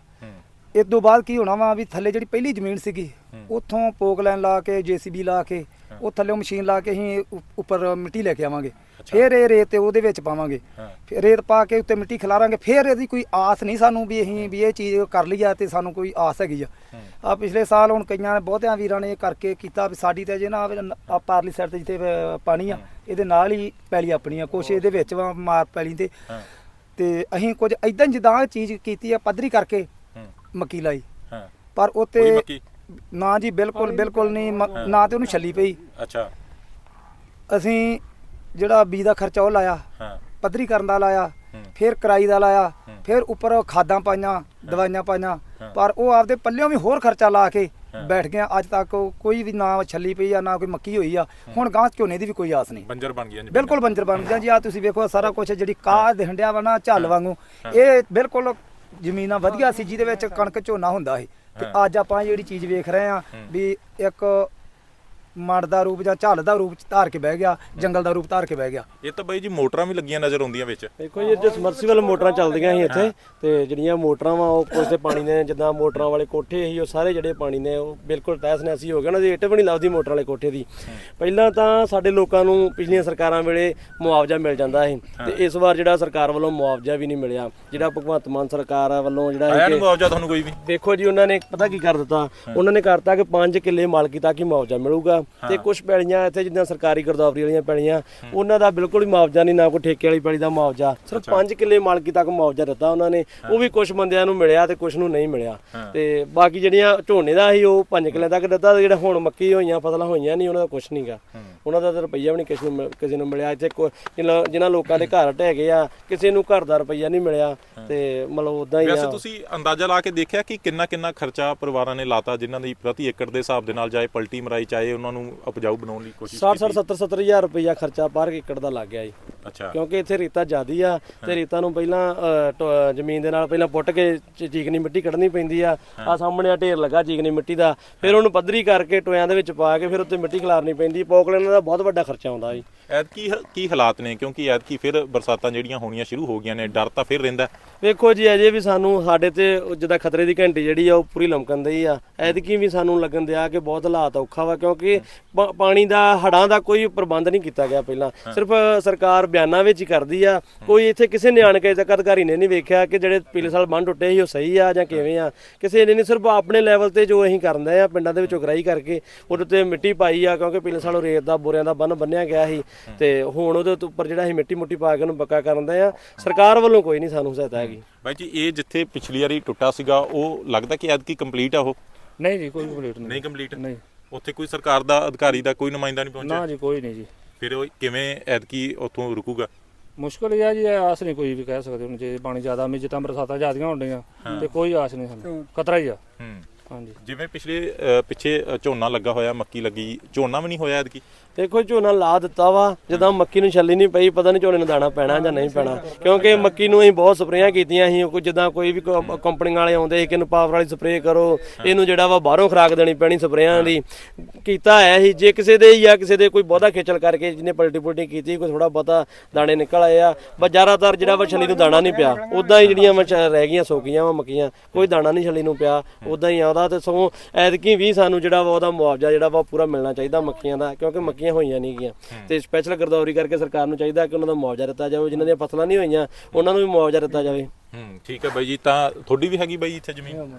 ਇਸ ਤੋਂ ਬਾਅਦ ਕੀ ਹੋਣਾ ਵਾ ਵੀ ਥੱਲੇ ਜਿਹੜੀ ਪਹਿਲੀ ਜ਼ਮੀਨ ਸੀਗੀ ਉੱਥੋਂ ਪੋਕ ਲਾਈਨ ਲਾ ਕੇ ਜੀਸੀਬੀ ਲਾ ਕੇ ਉਹ ਥੱਲੇ ਮਸ਼ੀਨ ਲਾ ਕੇ ਅਸੀਂ ਉ- ਉੱਪਰ ਮਿੱਟੀ ਲੈ ਕੇ ਆਵਾਂਗੇ। ਫਿਰ ਇਹ ਰੇਤ ਤੇ ਉਹਦੇ ਵਿੱਚ ਪਾਵਾਂਗੇ। ਫਿਰ ਰੇਤ ਪਾ ਕੇ ਉੱਤੇ ਮਿੱਟੀ ਖਿਲਾਰਾਂਗੇ। ਫਿਰ ਇਹਦੀ ਕੋਈ ਆਸ ਨਹੀਂ ਸਾਨੂੰ ਵੀ ਅਸੀਂ ਵੀ ਇਹ ਚੀਜ਼ ਕਰ ਲਈ ਆ ਤੇ ਸਾਨੂੰ ਕੋਈ ਆਸ ਹੈਗੀ ਆ। ਆ ਪਿਛਲੇ ਸਾਲ ਹੁਣ ਕਈਆਂ ਨੇ ਬਹੁਤਿਆਂ ਵੀਰਾਂ ਨੇ ਇਹ ਕਰਕੇ ਕੀਤਾ ਵੀ ਸਾਡੀ ਤੇ ਜੇ ਨਾ ਆ ਪਾਰਲੀ ਸਾਈਡ ਤੇ ਜਿੱਥੇ ਅਹ, ਪਾਣੀ ਆ ਇਹਦੇ ਨਾਲ ਹੀ ਪੈਲੀ ਆਪਣੀ ਆ। ਕੁਛ ਇਹਦੇ ਵਿੱਚ ਵਾ ਮਾਰ ਪੈਲੀ ਤੇ। ਹਾਂ। ਤੇ ਅਸੀਂ ਕੁਝ ਇਦਾਂ ਜਿੱਦਾਂ ਚੀਜ਼ ਕੀਤੀ ਆ ਪੱਧਰੀ ਕਰਕੇ ਹੂੰ। ਮੱਕੀ ਲਾਈ। ਹਾਂ। ਪਰ ਉੱਤੇ ਮੱਕੀ। ਨਾ ਜੀ ਬਿਲਕੁਲ ਬਿਲਕੁਲ ਨਹੀਂ ਮ- ਨਾ ਤੇ ਉਹਨੂੰ ਛੱਲੀ ਪਈ। ਅੱਛਾ। ਅਸੀਂ ਜਿਹੜਾ ਬੀਜ ਦਾ ਖਰਚਾ ਉਹ ਲਾਇਆ ਹਾਂ। ਪੱਧਰੀ ਕਰਨ ਦਾ ਲਾਇਆ ਹੂੰ। ਫਿਰ ਕਰਾਈ ਦਾ ਲਾਇਆ ਹੂੰ। ਫਿਰ ਉੱਪਰ ਖਾਦਾਂ ਪਾਈਆਂ ਦਵਾਈਆਂ ਪਾਈਆਂ ਹਾਂ। ਪਰ ਉਹ ਆਪਦੇ ਪੱਲਿਓਂ ਵੀ ਹੋਰ ਖਰਚਾ ਲਾ ਕੇ ਹਾਂ। ਬੈਠ ਗਿਆ ਅੱਜ ਤੱਕ ਉਹ ਕੋਈ ਵੀ ਨਾ ਛੱਲੀ ਪਈ ਆ ਨਾ ਕੋਈ ਮੱਕੀ ਹੋਈ ਆ ਹੁਣ ਗਾਂ ਝੋਨੇ ਦੀ ਵੀ ਕੋਈ ਆਸ ਨਹੀਂ। ਬੰਜਰ ਬਣ ਗਈਆਂ ਜ਼ਮੀਨਾਂ। ਬਿਲਕੁਲ ਬੰਜਰ ਬਣ ਗਿਆ ਜੀ। ਆ ਤੁਸੀਂ ਵੇਖੋ ਸਾਰਾ ਕੁਝ ਜਿਹੜੀ ਕਾਹ ਦੇ ਹੰਡਿਆ ਵਾ ਨਾ ਝੱਲ ਵਾਂਗੂ। ਇਹ ਬਿਲਕੁਲ ਜ਼ਮੀਨਾਂ ਵਧੀਆ ਸੀ ਜਿਹਦੇ ਵਿੱਚ ਕਣਕ ਝੋਨਾ ਹੁੰਦਾ ਸੀ। ਤੇ। ਅੱਜ ਆਪਾਂ ਜਿਹੜੀ ਚੀਜ਼ ਵੇਖ ਰਹੇ ਆ ਵੀ ਇੱਕ ਮੜ ਦਾ ਰੂਪ ਜਾਂ ਝੱਲ ਦਾ ਰੂਪ ਧਾਰ ਕੇ ਬਹਿ ਗਿਆ ਜੰਗਲ ਦਾ ਰੂਪ ਧਾਰ ਕੇ ਬਹਿ ਗਿਆ। ਇਹ ਤਾਂ ਬਾਈ ਜੀ ਮੋਟਰਾਂ ਵੀ ਲੱਗੀਆਂ ਨਜ਼ਰ ਆਉਂਦੀਆਂ ਵਿੱਚ। ਦੇਖੋ ਜੀ ਇੱਥੇ ਸਮਰਸੀਬਲ ਮੋਟਰਾਂ ਚੱਲਦੀਆਂ ਸੀ ਇੱਥੇ ਤੇ ਜਿਹੜੀਆਂ ਮੋਟਰਾਂ ਵਾ ਉਹ ਕੁਝ ਤੇ ਪਾਣੀ ਨੇ ਜਿੱਦਾਂ ਮੋਟਰਾਂ ਵਾਲੇ ਕੋਠੇ ਸੀ ਉਹ ਸਾਰੇ ਜਿਹੜੇ ਪਾਣੀ ਨੇ ਉਹ ਬਿਲਕੁਲ ਤਹਿਸ ਨਹਿਸੀ ਹੋ ਗਏ। ਉਹਨਾਂ ਦੀ ਇੱਟ ਵੀ ਨਹੀਂ ਲੱਭਦੀ ਮੋਟਰ ਵਾਲੇ ਕੋਠੇ ਦੀ। ਪਹਿਲਾਂ ਤਾਂ ਸਾਡੇ ਲੋਕਾਂ ਨੂੰ ਪਿਛਲੀਆਂ ਸਰਕਾਰਾਂ ਵੇਲੇ ਮੁਆਵਜ਼ਾ ਮਿਲ ਜਾਂਦਾ ਸੀ ਤੇ ਇਸ ਵਾਰ ਜਿਹੜਾ ਸਰਕਾਰ ਵੱਲੋਂ ਮੁਆਵਜ਼ਾ ਵੀ ਨਹੀਂ ਮਿਲਿਆ ਜਿਹੜਾ ਭਗਵੰਤ ਮਾਨ ਸਰਕਾਰ ਵੱਲੋਂ ਜਿਹੜਾ ਆਇਆ ਨਹੀਂ ਮੁਆਵਜ਼ਾ ਤੁਹਾਨੂੰ ਕੋਈ ਵੀ? ਦੇਖੋ ਜੀ ਉਹਨਾਂ ਨੇ ਪਤਾ ਕੀ ਕਰ ਦਿੱਤਾ? ਉਹਨਾਂ ਨੇ ਕਰਤਾ ਕਿ 5 ਕਿੱਲੇ ਮਾਲਕੀ ਤੱਕ ਹੀ ਮੁਆਵਜ਼ਾ ਮਿਲੂਗਾ। ਤੇ ਕੁਝ ਪੈਲੀਆਂ ਇੱਥੇ ਜਿੱਦਾਂ ਸਰਕਾਰੀ ਗਰਦਾਵਰੀ ਵਾਲੀਆਂ ਪੈਲੀਆਂ ਉਹਨਾਂ ਦਾ ਬਿਲਕੁਲ ਹੀ ਮੁਆਵਜ਼ਾ ਨਹੀਂ ਨਾ ਕੋਈ ਠੇਕੇ ਵਾਲੀ ਪੈਲੀ ਦਾ ਮੁਆਵਜ਼ਾ। ਸਿਰਫ 5 ਕਿੱਲੇ ਮਾਲਕੀ ਤੱਕ ਮੁਆਵਜ਼ਾ ਦਿੱਤਾ ਉਹਨਾਂ ਨੇ ਉਹ ਵੀ ਕੁਝ ਬੰਦਿਆਂ ਨੂੰ ਮਿਲਿਆ ਤੇ ਕੁਝ ਨੂੰ ਨਹੀਂ ਮਿਲਿਆ। ਤੇ ਬਾਕੀ ਜਿਹੜੀਆਂ ਝੋਨੇ ਦਾ ਸੀ ਉਹ 5 ਕਿੱਲੇ ਤੱਕ ਦਿੱਤਾ ਜਿਹੜਾ ਹੁਣ ਮੱਕੀ ਹੋਈਆਂ ਫਸਲਾਂ ਹੋਈਆਂ ਨਹੀਂ ਉਹਨਾਂ ਦਾ ਕੁਝ ਨਹੀਂਗਾ। ਉਹਨਾਂ ਦਾ ਰੁਪਈਆ ਵੀ ਨਹੀਂ ਕਿਸੇ ਨੂੰ ਕਿਸੇ ਨੂੰ ਮਿਲਿਆ। ਇੱਥੇ ਜਿਨ੍ਹਾਂ ਜਿਨ੍ਹਾਂ ਲੋਕਾਂ ਦੇ ਘਰ ਢਹਿ ਗਏ ਆ ਕਿਸੇ ਨੂੰ ਘਰ ਦਾ ਰੁਪਈਆ ਨਹੀਂ ਮਿਲਿਆ। ਤੇ ਮਤਲਬ ਉਦਾਂ ਹੀ ਵੈਸੇ ਤੁਸੀਂ ਅੰਦਾਜ਼ਾ ਲਾ ਕੇ ਦੇਖਿਆ ਕਿ ਕਿੰਨਾ ਕਿੰਨਾ ਖਰਚਾ ਪਰਿਵਾਰਾਂ ਨੇ ਲਾਤਾ ਜਿਨ੍ਹਾਂ ਦੀ ਪ੍ਰਤੀ ਏਕੜ ਦੇ ਹਿਸਾਬ ਦੇ ਨਾਲ ਜਾਏ ਪਲਟੀ ਮਰਾਈ ਚਾਹੇ ਉਹਨਾਂ ਨੂੰ ਉਪਜਾਊ ਬਣਾਉਣ ਲਈ ਕੋਸ਼ਿਸ਼ 60 60 70 70 ਹਜ਼ਾਰ ਰੁਪਈਆ ਖਰਚਾ ਪਰ ਏਕੜ ਦਾ ਲੱਗ ਗਿਆ ਜੀ। ਅੱਛਾ। ਕਿਉਂਕਿ ਇੱਥੇ ਰੇਤਾ ਜ਼ਿਆਦੀ ਆ ਤੇ ਰੇਤਾ ਨੂੰ ਪਹਿਲਾਂ ਅ, ਟ- ਜ਼ਮੀਨ ਦੇ ਨਾਲ ਪਹਿਲਾਂ ਪੁੱਟ ਕੇ ਚ- ਚੀਕਣੀ ਮਿੱਟੀ ਕੱਢਣੀ ਪੈਂਦੀ ਆ। ਆ ਸਾਹਮਣੇ ਆ ਢੇਰ ਲੱਗਾ ਚੀਕਣੀ ਮਿੱਟੀ ਦਾ। ਫਿਰ ਉਹਨੂੰ ਪੱਧਰੀ ਕਰਕੇ ਟੋਇਆਂ ਦੇ ਵਿੱਚ ਪਾ ਕੇ ਫਿਰ ਉੱਤੇ ਮਿੱਟੀ ਖਿਲਾਰਨੀ ਪੈਂਦੀ। ਪੋਕਲੇਨਾਂ ਦਾ ਬਹੁਤ ਵੱਡਾ ਖਰਚਾ ਆਉਂਦਾ ਜੀ। ਐਤਕੀ ਹ- ਕੀ ਹਾਲਾਤ ਨੇ? ਕਿਉਂਕਿ ਐਤਕੀ ਫਿਰ ਬਰਸਾਤਾਂ ਜਿਹੜੀਆਂ ਹੋਣੀਆਂ ਸ਼ੁਰੂ ਹੋ ਗਈਆਂ ਨੇ ਡਰ ਤਾਂ ਫਿਰ ਰਹਿੰਦਾ। ਵੇਖੋ ਜੀ ਅਜੇ ਵੀ ਸਾਨੂੰ ਸਾਡੇ ਤੇ ਉਹ ਜਿੱਦਾਂ ਖਤਰੇ ਦੀ ਘੰਟੀ ਜਿਹੜੀ ਆ ਉਹ ਪੂਰੀ ਲਮਕਣ ਦਈ ਆ। ਐਤਕੀ ਵੀ ਸਾਨੂੰ ਲੱਗਣ ਦਿਆ ਕਿ ਬਹੁਤ ਹਾਲਾਤ ਔਖਾ ਵਾ ਕਿਉਂਕਿ ਪਾ- ਪਾਣੀ ਦਾ ਹੜਾਂ ਦਾ ਕੋਈ ਪ੍ਰਬੰਧ ਨਹੀਂ ਕੀਤਾ ਗਿਆ ਪਹਿਲਾਂ। ਸਿਰਫ ਸਰਕਾਰ ਬਿਆਨਾਂ ਵਿੱਚ ਹੀ ਕਰਦੀ ਆ। ਕੋਈ ਇੱਥੇ ਕਿਸੇ ਨਿਆਣ ਕੇ ਤੱਕ ਅਧਿਕਾਰੀ ਨੇ ਨਹੀਂ ਵੇਖਿਆ ਕਿ ਜਿਹੜੇ ਪਿਛਲੇ ਸਾਲ ਬੰਨ ਟੁੱਟੇ ਸੀ ਉਹ ਸਹੀ ਆ ਜਾਂ ਕਿਵੇਂ ਆ। ਕਿਸੇ ਨੇ ਨਹੀਂ ਸਿਰਫ ਆਪਣੇ ਲੈਵਲ ਤੇ ਜੋ ਅਸੀਂ ਕਰਦੇ ਆ ਪਿੰਡਾਂ ਦੇ ਵਿੱਚੋਂ ਗਰਾਈ ਕਰਕੇ ਉਹਦੇ ਤੇ ਮਿੱਟੀ ਪਾਈ ਆ ਕਿਉਂਕਿ ਪਿਛਲੇ ਸਾਲ ਉਹ ਰੇਤ ਦਾ ਬੋਰਿਆਂ ਦਾ ਬੰਨ ਬੰਨਿਆ ਗਿਆ ਸੀ। ਤੇ ਹੁਣ ਉਹਦੇ ਉੱਪਰ ਜਿਹੜਾ ਅਸੀਂ ਮਿੱਟੀ ਮੁੱਟੀ ਪਾ ਕੇ ਉਹਨੂੰ ਪੱਕਾ ਕਰਨ ਦੇ ਆ ਸਰਕਾਰ ਵੱਲੋਂ ਕੋਈ ਨਹੀਂ ਸਾਨੂੰ ਸਹਾਇਤਾ ਹੈਗੀ। ਬਾਈ ਜੀ ਇਹ ਜਿੱਥੇ ਪਿਛਲੀ ਵਾਰੀ ਟੁੱਟਾ ਸੀਗਾ ਉਹ ਲੱਗਦਾ ਕਿ ਐਤਕੀ ਕੰਪਲੀਟ ਆ ਉਹ? ਨਹੀਂ ਜੀ ਕੋਈ ਕੰਪਲੀਟ ਨਹੀਂ। ਨਹੀਂ ਕੰਪਲੀਟ ਨਹੀਂ। ਉੱਥੇ ਕੋਈ ਸਰਕਾਰ ਦਾ ਅਧਿਕਾਰੀ ਦਾ ਕੋਈ ਨੁਮਾਇੰਦਾ ਨਹੀਂ ਪਹੁੰਚਿਆ? ਨਾ ਜੀ ਕੋਈ ਨਹੀਂ ਜੀ। ਫਿਰ ਉਹ ਕਿਵੇਂ ਐਤਕੀ ਉੱਥੋਂ ਰੁਕੂਗਾ? ਮੁਸ਼ਕਲ ਇਹ ਆ ਜੀ ਆਸ ਨਹੀਂ ਕੋਈ ਵੀ ਕਹਿ ਸਕਦੇ ਹੁਣ ਜੇ ਪਾਣੀ ਜ਼ਿਆਦਾ ਮੀ ਜਿੱਦਾਂ ਬਰਸਾਤਾਂ ਜ਼ਿਆਦੀਆਂ ਹੁੰਦੀਆਂ ਤੇ ਕੋਈ ਆਸ ਨਹੀਂ ਸਾਨੂੰ। ਖਤਰਾ ਹੀ ਆ। ਹੂੰ। ਹਾਂਜੀ। ਜਿਵੇਂ ਪਿਛਲੇ ਅ, ਪਿੱਛੇ ਅ, ਝੋਨਾ ਲੱਗਾ ਹੋਇਆ ਮੱਕੀ ਲੱਗੀ ਝੋਨਾ ਵੀ ਨਹੀਂ ਹੋਇਆ ਐਤਕੀ? ਦੇਖੋ ਝੋਨਾ ਲਾ ਦਿੱਤਾ ਵਾ, ਜਦੋਂ ਮੱਕੀ ਨੂੰ ਛੱਲੀ ਨਹੀਂ ਪਈ, ਪਤਾ ਨਹੀਂ ਝੋਨੇ ਨੂੰ ਦਾਣਾ ਪੈਣਾ ਜਾਂ ਨਹੀਂ ਪੈਣਾ। ਕਿਉਂਕਿ ਮੱਕੀ ਨੂੰ ਅਸੀਂ ਬਹੁਤ ਸਪਰੇਆਂ ਕੀਤੀਆਂ ਸੀ, ਕੋਈ ਜਿੱਦਾਂ ਕੋਈ ਵੀ ਕੋ- ਕੰਪਨੀਆਂ ਵਾਲੇ ਆਉਂਦੇ ਸੀ ਕਿ ਇਹਨੂੰ ਪਾਵਰ ਵਾਲੀ ਸਪਰੇਅ ਕਰੋ, ਇਹਨੂੰ ਜਿਹੜਾ ਵਾ ਬਾਹਰੋਂ ਖਰਾਕ ਦੇਣੀ ਪੈਣੀ ਸਪਰੇਆਂ ਦੀ। ਕੀਤਾ ਹੈ ਸੀ, ਜੇ ਕਿਸੇ ਦੇ ਜਾਂ ਕਿਸੇ ਦੇ ਕੋਈ ਬਹੁਤਾ ਖੇਚਲ ਕਰਕੇ ਜਿਹਨੇ ਪਲਟੀ ਪੁਲਟੀ ਕੀਤੀ, ਕੋਈ ਥੋੜਾ ਬਹੁਤਾ ਦਾਣੇ ਨਿਕਲ ਆਏ ਆ ਪਰ ਜ਼ਿਆਦਾਤਰ ਜਿਹੜਾ ਵਾ ਛੱਲੀ ਨੂੰ ਦਾਣਾ ਨਹੀਂ ਪਿਆ। ਉਦਾਂ ਹੀ ਜਿਹੜੀਆਂ ਵਾ ਛ- ਰਹਿ ਗਈਆਂ, ਸੁੱਕੀਆਂ ਵਾ ਮੱਕੀਆਂ, ਕੋਈ ਦਾਣਾ ਨਹੀਂ ਛੱਲੀ ਨੂੰ ਪਿਆ। ਉਦਾਂ ਹੀ ਆਉਂਦਾ ਤੇ ਸਗੋਂ ਐਤਕੀ ਵੀ ਸਾਨੂੰ ਜਿਹੜਾ ਵਾ ਉਹਦਾ ਮੁਆਵਜ਼ਾ ਜਿਹੜਾ ਵਾ ਪੂਰਾ ਮਿਲਣਾ ਚਾਹੀਦਾ ਮੱਕੀਆਂ ਦਾ, ਕਿਉਂਕਿ ਮੱਕੀਆਂ ਹੋਈਆਂ ਨਹੀਂ ਗੀਆਂ ਤੇ ਸਪੈਸ਼ਲ ਗਰਦੌਰੀ ਕਰਕੇ ਸਰਕਾਰ ਨੂੰ ਚਾਹੀਦਾ ਕਿ ਉਹਨਾਂ ਦਾ ਮੁਆਵਜ਼ਾ ਦਿੱਤਾ ਜਾਵੇ ਜਿਨ੍ਹਾਂ ਦੀਆਂ ਫਸਲਾਂ ਨਹੀਂ ਹੋਈਆਂ ਉਹਨਾਂ ਨੂੰ ਵੀ ਮੁਆਵਜ਼ਾ ਦਿੱਤਾ ਜਾਵੇ। ਹੂੰ ਠੀਕ ਹੈ ਬਾਈ ਜੀ ਤਾਂ ਤੁਹਾਡੀ ਵੀ ਹੈਗੀ ਬਾਈ ਇੱਥੇ ਜ਼ਮੀਨ?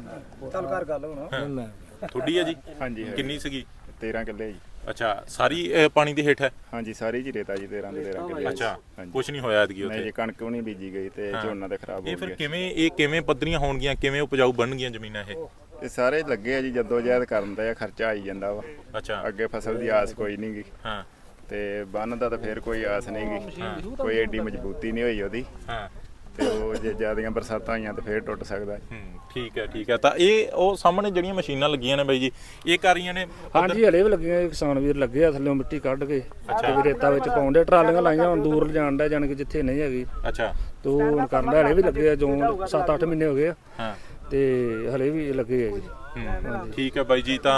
ਚੱਲ ਕਰ ਗੱਲ ਹੁਣ। ਤੁਹਾਡੀ ਹੈ ਜੀ? ਹਾਂਜੀ ਕਿੰਨੀ ਸੀਗੀ? 13 ਕਿੱਲੇ ਜੀ। ਅੱਛਾ ਸਾਰੀ ਪਾਣੀ ਦੀ ਹੇਠ ਹੈ? ਹਾਂਜੀ ਸਾਰੀ ਜੀ ਰੇਤਾ ਜੀ 13 ਦੇ 13 ਕਿੱਲੇ। ਅੱਛਾ ਕੁਝ ਨਹੀਂ ਹੋਇਆ ਐਤਕੀ ਨਹੀਂ ਉੱਥੇ ਜੀ ਕਣਕ ਵੀ ਨਹੀਂ ਬੀਜੀ ਗਈ ਤੇ ਝੋਨਾ ਤੇ ਖਰਾਬ ਇਹ ਹੋ ਫਿਰ ਗਿਆ। ਕਿਵੇਂ ਇਹ ਕਿਵੇਂ ਪੱਧਰੀਆਂ ਹੋਣਗੀਆਂ ਕਿਵੇਂ ਉਪਜਾਊ ਬਣਨਗੀਆਂ ਜ਼ਮੀਨਾਂ ਇਹ? ਇਹ ਸਾਰੇ ਲੱਗੇ ਆ ਜੀ ਜਦੋਂ ਜਹਿਦ ਕਰਨ ਦਾ ਖਰਚਾ ਆਈ ਜਾਂਦਾ ਵਾ। ਅੱਛਾ। ਅੱਗੇ ਫਸਲ ਦੀ ਆਸ ਕੋਈ ਨਹੀਂ ਗੀ। ਹਾਂ। ਤੇ ਬੰਨ ਦਾ ਤਾਂ ਫੇਰ ਕੋਈ ਆਸ ਨਹੀਂ ਗੀ। ਕੋਈ ਐਡੀ ਮਜ਼ਬੂਤੀ ਨਹੀਂ ਹੋਈ ਉਹਦੀ। ਹਾਂ। ਤੇ ਉਹ ਜੇ ਜ਼ਿਆਦੀਆਂ ਬਰਸਾਤਾਂ ਆਈਆਂ ਤੇ ਫੇਰ ਟੁੱਟ ਸਕਦਾ। ਹੈ। ਠੀਕ ਹੈ ਠੀਕ ਹੈ। ਤਾਂ ਇਹ ਉਹ ਸਾਹਮਣੇ ਜਿਹੜੀਆਂ ਮਸ਼ੀਨਾਂ ਲੱਗੀਆਂ ਨੇ ਬਾਈ ਜੀ ਇਹ ਕਰ ਰਹੀਆਂ ਨੇ ਹਾਂਜੀ ਹਲੇ ਵੀ ਲੱਗੀਆਂ ਕਿਸਾਨ ਵੀਰ ਲੱਗੇ ਆ ਥੱਲੇ ਮਿੱਟੀ ਕੱਢ ਕੇ ਤੇ ਵੀ ਰੇਤਾ ਵਿੱਚ ਪਾਉਂਦੇ ਟਰਾਲੀਆਂ ਲਾਈਆਂ ਹੁਣ ਦੂਰ ਲਿਜਾਣ ਦਾ ਜਾਣ ਕੇ ਜਿੱਥੇ ਨਹੀਂ ਹੈਗੀ। ਅੱਛਾ। ਤੇ ਕਰਨ ਦਾ ਹਲੇ ਵੀ ਲੱਗੇ ਆ ਜੋ 7-8 ਮਹੀਨੇ ਹੋ ਗਏ ਆ। ਹਾਂ। ਤੇ ਹਲੇ ਵੀ ਲੱਗੇ ਆ ਜੀ। ਹੂੰ, ਠੀਕ ਹੈ ਬਾਈ ਜੀ ਤਾਂ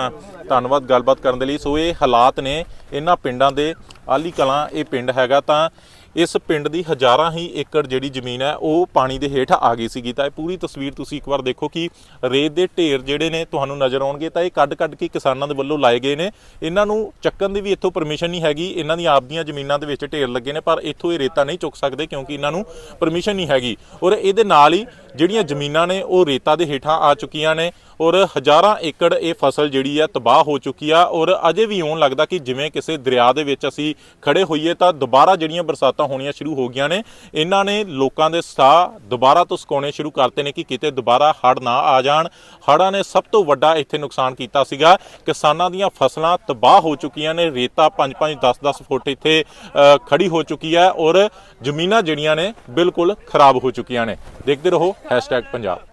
ਧੰਨਵਾਦ ਗੱਲਬਾਤ ਕਰਨ ਦੇ ਲਈ। ਸੋ ਇਹ ਹਾਲਾਤ ਨੇ ਇਹਨਾਂ ਪਿੰਡਾਂ ਦੇ ਆਲੀ ਕਲਾਂ ਇਹ ਪਿੰਡ ਹੈਗਾ ਤਾਂ ਇਸ ਪਿੰਡ ਦੀ ਹਜ਼ਾਰਾਂ ਹੀ ਏਕੜ ਜਿਹੜੀ ਜ਼ਮੀਨ ਹੈ, ਉਹ ਪਾਣੀ ਦੇ ਹੇਠ ਆ ਗਈ ਸੀਗੀ। ਤਾਂ ਇਹ ਪੂਰੀ ਤਸਵੀਰ ਤੁਸੀਂ ਇੱਕ ਵਾਰ ਦੇਖੋ ਕਿ ਰੇਤ ਦੇ ਢੇਰ ਜਿਹੜੇ ਨੇ ਤੁਹਾਨੂੰ ਨਜ਼ਰ ਆਉਣਗੇ। ਤਾਂ ਇਹ ਕੱਢ-ਕੱਢ ਕੇ ਕਿਸਾਨਾਂ ਦੇ ਵੱਲੋਂ ਲਾਏ ਗਏ ਨੇ। ਇਹਨਾਂ ਨੂੰ ਚੱਕਣ ਦੀ ਵੀ ਇੱਥੋਂ ਪਰਮਿਸ਼ਨ ਨਹੀਂ ਹੈਗੀ। ਇਹਨਾਂ ਦੀਆਂ ਆਪਦੀਆਂ ਜ਼ਮੀਨਾਂ ਦੇ ਵਿੱਚ ਢੇਰ ਲੱਗੇ ਨੇ, ਪਰ ਇੱਥੋਂ ਇਹ ਰੇਤਾ ਨਹੀਂ ਚੁੱਕ ਸਕਦੇ ਕਿਉਂਕਿ ਇਹਨਾਂ ਨੂੰ ਪਰਮਿਸ਼ਨ ਨਹੀਂ ਹੈਗੀ। ਔਰ ਇਹਦੇ ਨਾਲ ਹੀ ਜਿਹੜੀਆਂ ਜ਼ਮੀਨਾਂ ਨੇ, ਉਹ ਰੇਤਾ ਦੇ ਹੇਠਾਂ ਆ ਚੁੱਕੀਆਂ ਨੇ ਔਰ ਹਜ਼ਾਰਾਂ ਏਕੜ ਇਹ ਫਸਲ ਜਿਹੜੀ ਆ ਤਬਾਹ ਹੋ ਚੁੱਕੀ ਆ। ਔਰ ਅਜੇ ਵੀ ਇਉਂ ਲੱਗਦਾ ਕਿ ਜਿਵੇਂ ਕਿਸੇ ਦਰਿਆ ਦੇ ਵਿੱਚ ਅਸੀਂ ਖੜੇ ਹੋਈਏ, ਤਾਂ ਦੁਬਾਰਾ ਜਿਹੜੀਆਂ ਬਰਸਾਤ ਹੋਣੀਆਂ ਸ਼ੁਰੂ ਹੋ ਗਈਆਂ ਨੇ। ਇਹਨਾਂ ਨੇ ਲੋਕਾਂ ਦੇ ਸਾਹ ਦੁਬਾਰਾ ਤੋਂ ਸੁਕਾਉਣੇ ਸ਼ੁਰੂ ਕਰਤੇ ਨੇ ਕਿ ਕਿਤੇ ਦੁਬਾਰਾ ਹੜ੍ਹ ਨਾ ਆ ਜਾਣ। ਹੜ੍ਹਾਂ ਨੇ ਸਭ ਤੋਂ ਵੱਡਾ ਇੱਥੇ ਨੁਕਸਾਨ ਕੀਤਾ ਸੀਗਾ। ਕਿਸਾਨਾਂ ਦੀਆਂ ਫਸਲਾਂ ਤਬਾਹ ਹੋ ਚੁੱਕੀਆਂ ਨੇ। ਰੇਤਾ 5-5 10-10 ਫੁੱਟ ਇੱਥੇ ਅ, ਖੜੀ ਹੋ ਚੁੱਕੀ ਹੈ ਔਰ ਜ਼ਮੀਨਾਂ ਜਿਹੜੀਆਂ ਨੇ ਬਿਲਕੁਲ ਖਰਾਬ ਹੋ ਚੁੱਕੀਆਂ ਨੇ। ਦੇਖਦੇ ਰਹੋ #ਪੰਜਾਬ।